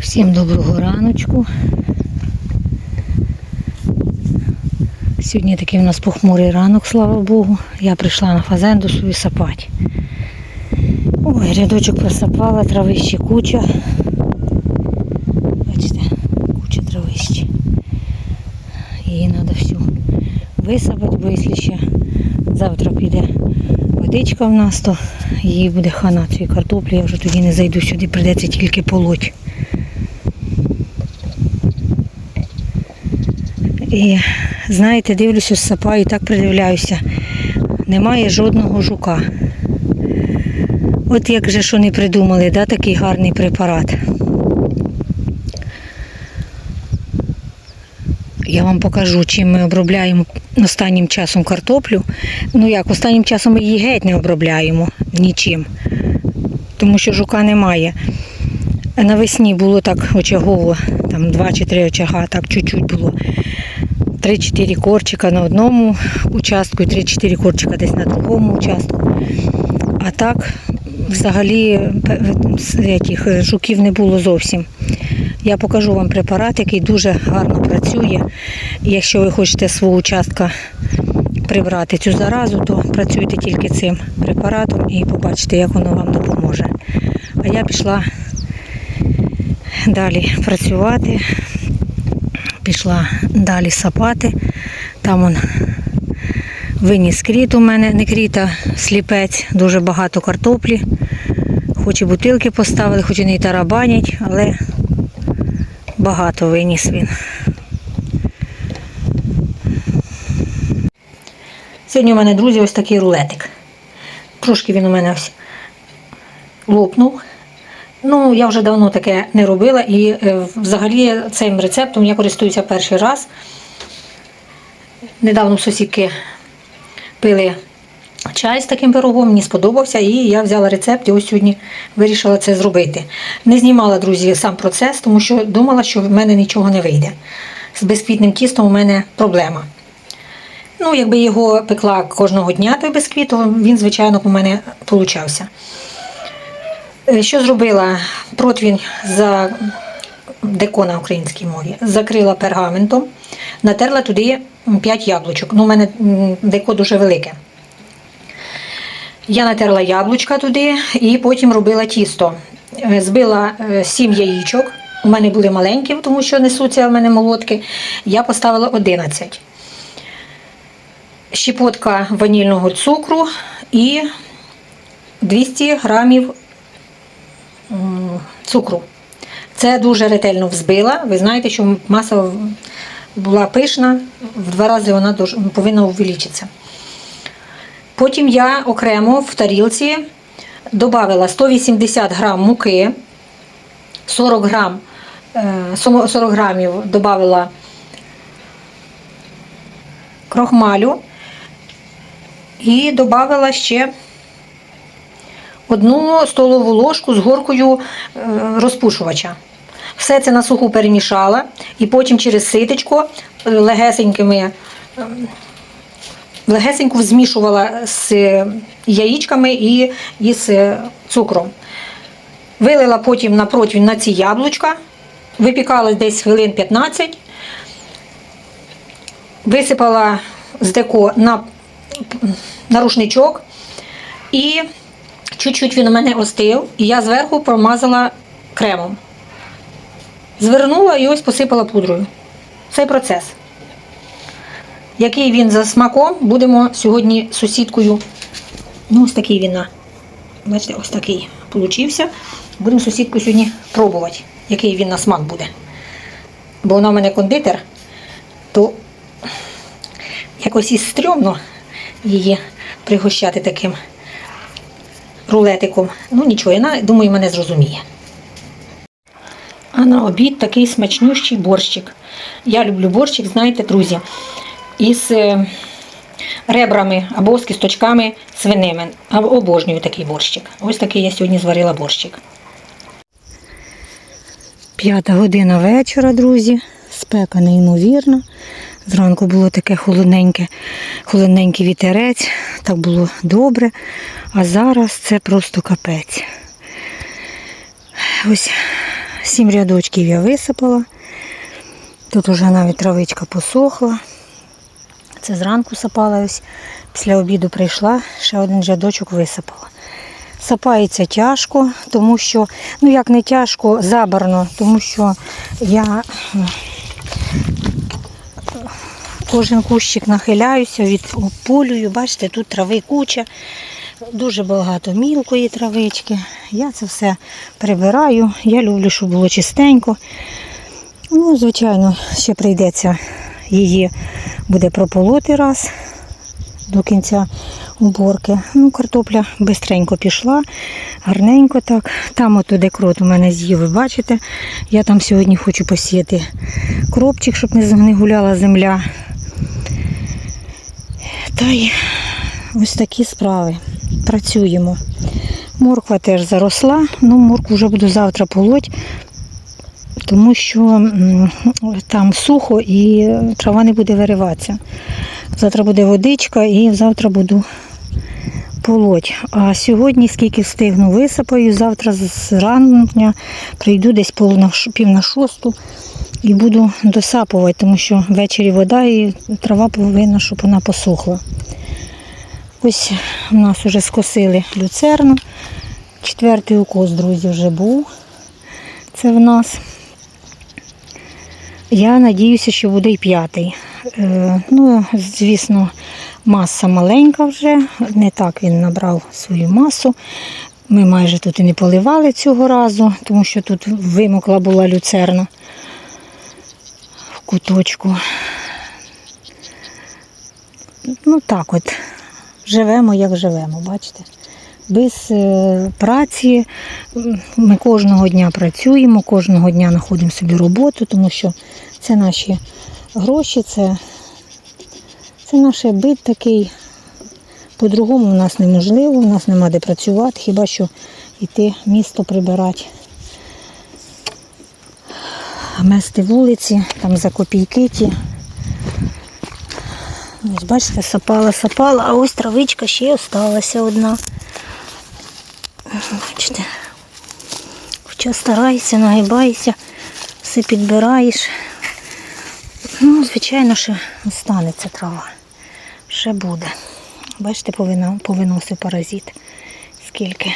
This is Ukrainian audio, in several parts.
Всім доброго раночку. Сьогодні такий у нас похмурий ранок, слава Богу. Я прийшла на фазенду свою сапати. Ой, рядочок просапала, травищі куча. Бачите, куча травищі. Її треба всю висапати, бо якщо ще завтра піде водичка в нас, то її буде хана цієї картоплі. Я вже тоді не зайду сюди, прийдеться тільки полоть. І знаєте, дивлюся, з сапаю, так придивляюся. Немає жодного жука. От як же що не придумали, да, такий гарний препарат. Я вам покажу, чим ми обробляємо останнім часом картоплю. Ну як, останнім часом ми її геть не обробляємо нічим, тому що жука немає. Навесні було так очагово, там два чи три очага, так чуть-чуть було. 3-4 корчика на одному участку і 3-4 корчика десь на другому участку. А так, взагалі, этих, е, жуків не було зовсім. Я покажу вам препарат, який дуже гарно працює. Якщо ви хочете свого участка прибрати цю заразу, то працюйте тільки цим препаратом і побачите, як воно вам допоможе. А я пішла далі працювати пішла далі сапати. Там он виніс кріт у мене, не кріта, сліпець, дуже багато картоплі. Хоч і бутилки поставили, хоч і не тарабанять, але багато виніс він. Сьогодні у мене, друзі, ось такий рулетик. Трошки він у мене ось лопнув. Ну, я вже давно таке не робила і е, взагалі цим рецептом я користуюся перший раз. Недавно сусідки пили чай з таким пирогом, мені сподобався, і я взяла рецепт і ось сьогодні вирішила це зробити. Не знімала, друзі, сам процес, тому що думала, що в мене нічого не вийде. З безквітним тістом у мене проблема. Ну, якби його пекла кожного дня той бісквіт, то він, звичайно, у мене получався. Е, Що зробила? Противень за деко на українській мові. Закрила пергаментом, натерла туди 5 яблучок. Ну, у мене деко дуже велике. Я натерла яблучка туди і потім робила тісто. Е, Збила 7 яєчок. У мене були маленькі, тому що несуться в мене молотки. Я поставила 11. Щепотка ванільного цукру і 200 грамів цукру. Це дуже ретельно взбила. Ви знаєте, що маса була пишна, в два рази вона повинна увеличитися. Потім я окремо в тарілці додала 180 грам муки, 40 грам, е, 40 грамів додала крохмалю і додала ще одну столову ложку з горкою е, розпушувача. Все це на суху перемішала і потім через ситечко е, легесенькими, е, легесенько змішувала з яєчками і е, цукром. Вилила потім на противень на ці яблучка, випікала десь хвилин 15, висипала з деко на, на рушничок і Чуть-чуть він у мене остив, і я зверху промазала кремом. Звернула і ось посипала пудрою. Цей процес. Який він за смаком, будемо сьогодні сусідкою. Ну, ось такий він. Бачите, ось такий получився. Будемо з сусідкою сьогодні пробувати, який він на смак буде. Бо вона в мене кондитер, то якось і стрьомно її пригощати таким рулетиком. Ну нічого, вона, думаю, мене зрозуміє. А на обід такий смачнющий борщик. Я люблю борщик, знаєте, друзі, із е, ребрами або з кісточками свиними. Обожнюю такий борщик. Ось такий я сьогодні зварила борщик. П'ята година вечора, друзі. Спека неймовірна. Зранку було таке холодненьке, холодненький вітерець, так було добре. А зараз це просто капець. Ось сім рядочків я висипала. Тут уже навіть травичка посохла. Це зранку сапала ось. Після обіду прийшла, ще один рядочок висипала. Сапається тяжко, тому що, ну як не тяжко, забарно, тому що я кожен кущик нахиляюся, відполюю. Бачите, тут трави куча, дуже багато мілкої травички. Я це все прибираю. Я люблю, щоб було чистенько. Ну, звичайно, ще прийдеться її буде прополоти раз до кінця уборки. Ну, картопля бистренько пішла, гарненько так. Там от де крот у мене з'їв, ви бачите. Я там сьогодні хочу посіяти кропчик, щоб не гуляла земля. Та й ось такі справи. Працюємо. Морква теж заросла, ну моркву вже буду завтра полоть, тому що там сухо і трава не буде вириватися. Завтра буде водичка і завтра буду полоть. А сьогодні, скільки встигну, висипаю, завтра з рання прийду десь пів на шосту і буду досапувати, тому що ввечері вода і трава повинна, щоб вона посохла. Ось у нас вже скосили люцерну. Четвертий укос, друзі, вже був. Це в нас. Я надіюся, що буде і п'ятий. Е, ну, звісно, маса маленька вже, не так він набрав свою масу. Ми майже тут і не поливали цього разу, тому що тут вимокла була люцерна куточку. Ну так от, живемо, як живемо, бачите. Без е, праці ми кожного дня працюємо, кожного дня знаходимо собі роботу, тому що це наші гроші, це, це наш бит такий. По-другому у нас неможливо, у нас нема де працювати, хіба що йти місто прибирати. Мести вулиці, там за копійки ті. Ось бачите, сапала, сапала, а ось травичка ще осталася одна. Бачите. Хоча стараєшся, нагибаєшся, все підбираєш. Ну, звичайно, ще останеться трава. Ще буде. Бачите, повиносив паразит. Скільки.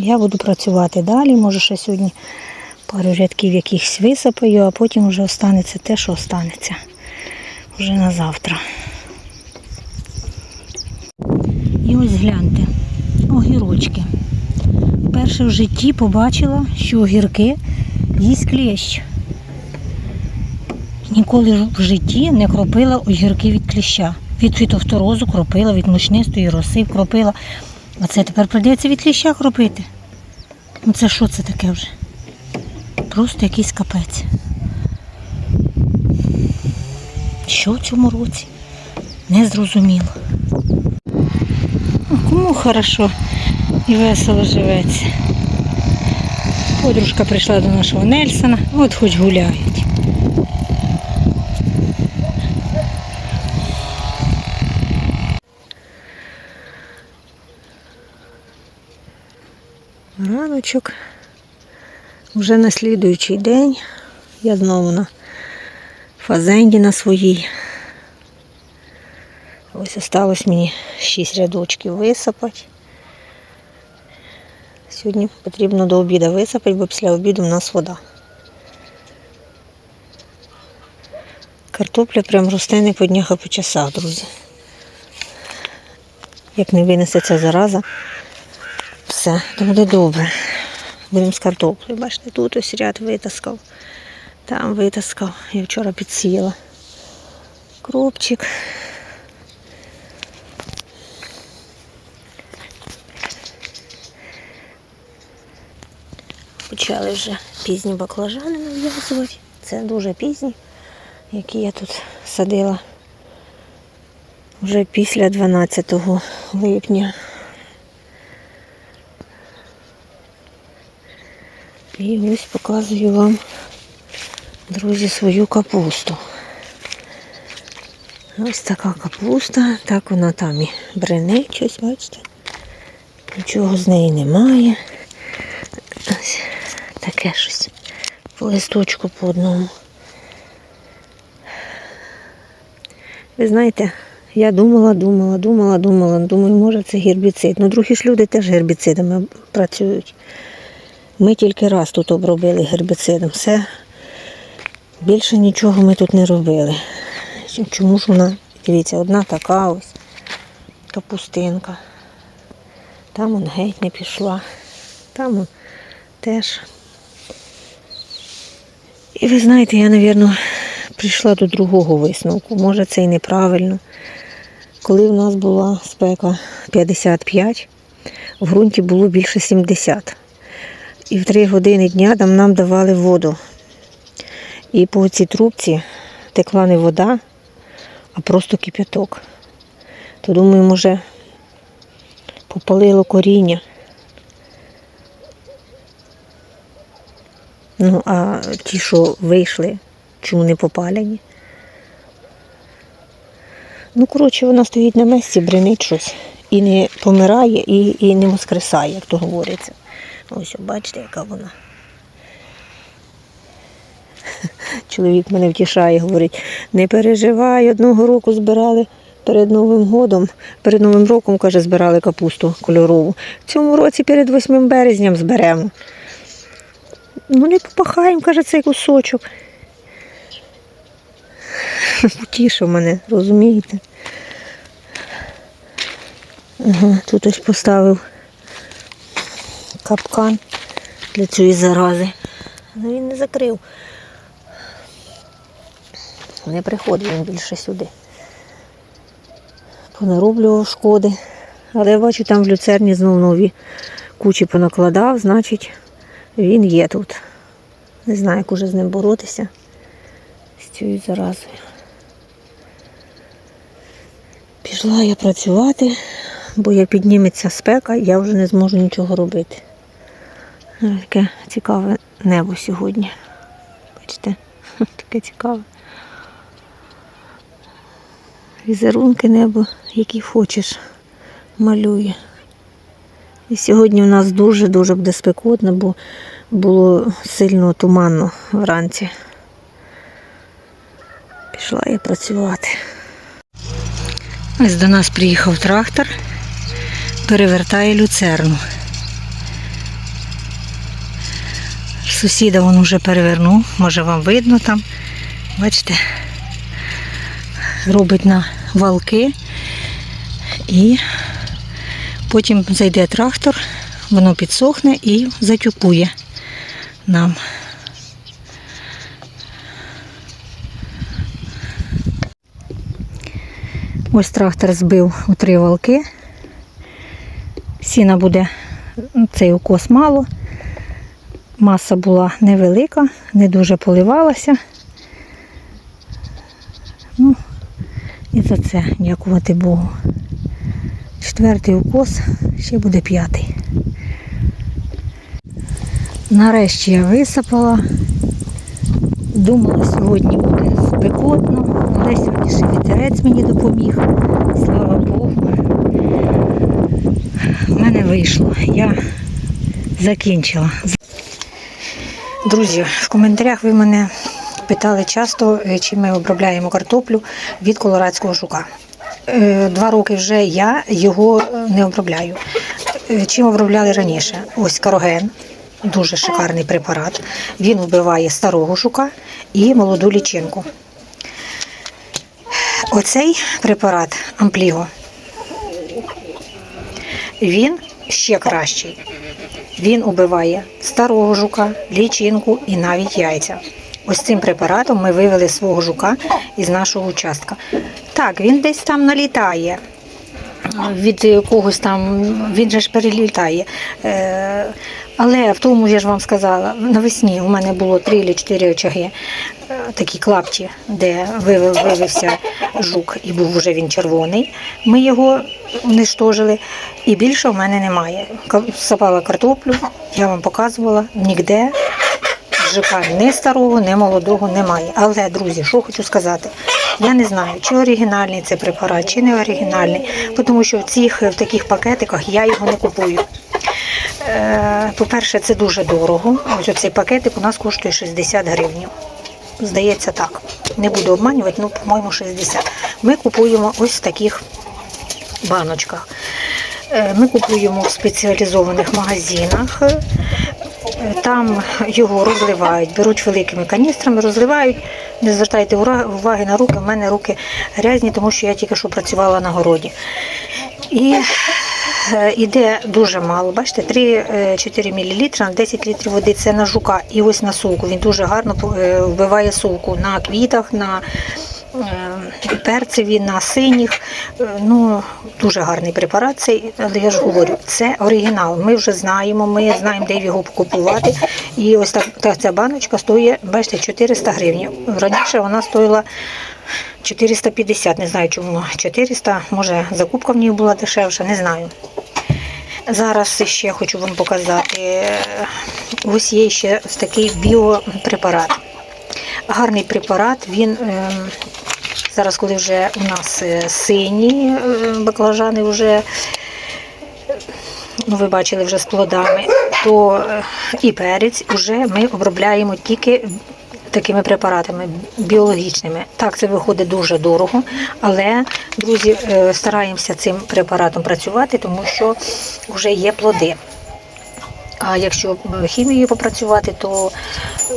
Я буду працювати далі. Може, ще сьогодні пару рядків якихось висипаю, а потім вже останеться те, що останеться. Вже на завтра. І ось гляньте, огірочки. Перше в житті побачила, що огірки їсть клещ. Ніколи в житті не кропила огірки від кліща. Від фітофторозу кропила, від мучнистої роси кропила. А це тепер прийдеться від кліща кропити. Ну це що це таке вже? Просто якийсь капець. Що в цьому році? Не зрозуміло. А Кому хорошо і весело живеться. Подружка прийшла до нашого Нельсона, от хоч гуляють. Раночок. Вже на слідуючий день я знову на фазенді на своїй. Ось осталось мені 6 рядочків висипати. Сьогодні потрібно до обіду висипати, бо після обіду в нас вода. Картопля прям росте не по днях, а по часах, друзі. Як не винесе ця зараза, все, то буде добре. Будемо з картоплею. Бачите, тут ось ряд витаскав, там витаскав. Я вчора підсіяла. Кропчик. Почали вже пізні баклажани нав'язувати. Це дуже пізні, які я тут садила вже після 12 липня. І ось показую вам, друзі, свою капусту. Ось така капуста, так вона там і бренить, ось бачите. Нічого з неї немає. Ось таке щось. По листочку по одному. Ви знаєте, я думала, думала, думала, думала. Думаю, може це гербіцид. Ну, другі ж люди теж гербіцидами працюють. Ми тільки раз тут обробили гербіцидом. Все. Більше нічого ми тут не робили. Чому ж вона, дивіться, одна така ось капустинка. Там он геть не пішла. Там он теж. І ви знаєте, я, мабуть, прийшла до другого висновку. Може, це і неправильно. Коли в нас була спека 55, в ґрунті було більше 70. І в 3 години дня там нам давали воду. І по цій трубці текла не вода, а просто кип'яток. То думаю, може, попалило коріння. Ну, а ті, що вийшли, чому не попалені? Ну, коротше, вона стоїть на місці, бренить щось. І не помирає, і, і не воскресає, як то говориться. Ось, бачите, яка вона. Чоловік мене втішає, говорить, не переживай, одного року збирали перед Новим годом, перед Новим роком, каже, збирали капусту кольорову. В цьому році перед 8 березням зберемо. Ну не попахаємо, каже, цей кусочок. Утішив мене, розумієте? Ага, тут ось поставив капкан для цієї зарази. Але він не закрив. Не приходить він більше сюди. Понароблював шкоди. Але я бачу, там в люцерні знов нові кучі понакладав, значить він є тут. Не знаю, як уже з ним боротися. З цією заразою. Пішла я працювати, бо як підніметься спека, я вже не зможу нічого робити. Ось Таке цікаве небо сьогодні. Бачите, таке цікаве. Візерунки небо, які хочеш, малює. І сьогодні у нас дуже-дуже буде спекотно, бо було сильно туманно вранці. Пішла я працювати. Ось до нас приїхав трактор, перевертає люцерну. Сусіда він вже перевернув, може вам видно там. Бачите, робить на валки і потім зайде трактор, воно підсохне і затюкує нам. Ось трактор збив у три валки. Сіна буде цей укос мало. Маса була невелика, не дуже поливалася. Ну, і за це дякувати Богу. Четвертий укос, ще буде п'ятий. Нарешті я висипала. Думала, сьогодні буде спекотно, але сьогодні ще вітерець мені допоміг. Слава Богу. В мене вийшло. Я закінчила. Друзі, в коментарях ви мене питали часто, е, чи ми обробляємо картоплю від колорадського жука. Е, Два роки вже я його е, не обробляю. Чим обробляли раніше? Ось кароген, дуже шикарний препарат. Він вбиває старого жука і молоду лічинку. Оцей препарат Ампліго, він ще кращий. Він убиває старого жука, лічинку і навіть яйця. Ось цим препаратом ми вивели свого жука із нашого участка. Так, він десь там налітає. Від когось там, він же ж перелітає. Е, але в тому, я ж вам сказала, навесні у мене було 3 чи 4 очаги, е, такі клапті, де вивив, вивився жук і був вже він червоний. Ми його уничтожили. І більше в мене немає. Сапала картоплю, я вам показувала, ніде жука ні старого, ні молодого немає. Але, друзі, що хочу сказати, Я не знаю, чи оригінальний це препарат, чи не оригінальний, тому що в цих в таких пакетиках я його не купую. Е, По-перше, це дуже дорого. Ось цей пакетик у нас коштує 60 гривень. Здається так. Не буду обманювати, ну, по-моєму, 60. Ми купуємо ось в таких баночках. Е, Ми купуємо в спеціалізованих магазинах. Е, Там його розливають, беруть великими каністрами, розливають. Не звертайте уваги на руки, в мене руки грязні, тому що я тільки що працювала на городі. І е, іде дуже мало. Бачите, 3-4 мл на 10 літрів води це на жука. І ось на сулку. Він дуже гарно е, вбиває сулку на квітах, на е, перцеві, на синіх. Е, Ну, дуже гарний препарат. Цей, але я ж говорю, це оригінал. Ми вже знаємо, ми знаємо, де його купувати. І ось так, та, ця баночка стоїть, бачите, 400 гривень. Раніше вона стоїла 450, не знаю чому 400, може закупка в ній була дешевша, не знаю. Зараз ще хочу вам показати. е, Ось є ще такий біопрепарат. Гарний препарат. Він е, зараз, коли вже у нас е, сині е, баклажани вже, ну ви бачили вже з плодами, то е, і перець вже ми обробляємо тільки такими препаратами біологічними. Так, це виходить дуже дорого, але, друзі, стараємося цим препаратом працювати, тому що вже є плоди. А якщо е, хімією попрацювати, то е,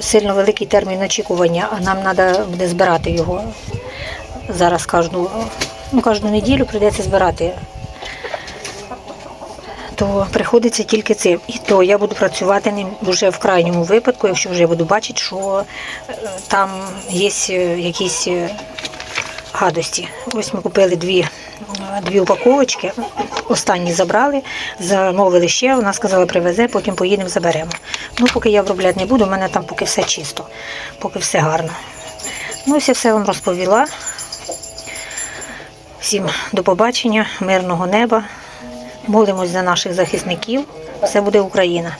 сильно великий термін очікування, а нам треба буде збирати його зараз кожну, ну, кожну неділю прийдеться збирати. То приходиться тільки цим. І то я буду працювати ним вже в крайньому випадку, якщо вже буду бачити, що е, там є якісь гадості. Ось ми купили дві, дві упаковочки, останні забрали, замовили ще, вона сказала, привезе, потім поїдемо, заберемо. Ну, поки я обробляти не буду, у мене там поки все чисто, поки все гарно. Ну, ось я все вам розповіла. Всім до побачення, мирного неба. Молимось за наших захисників. Все буде Україна.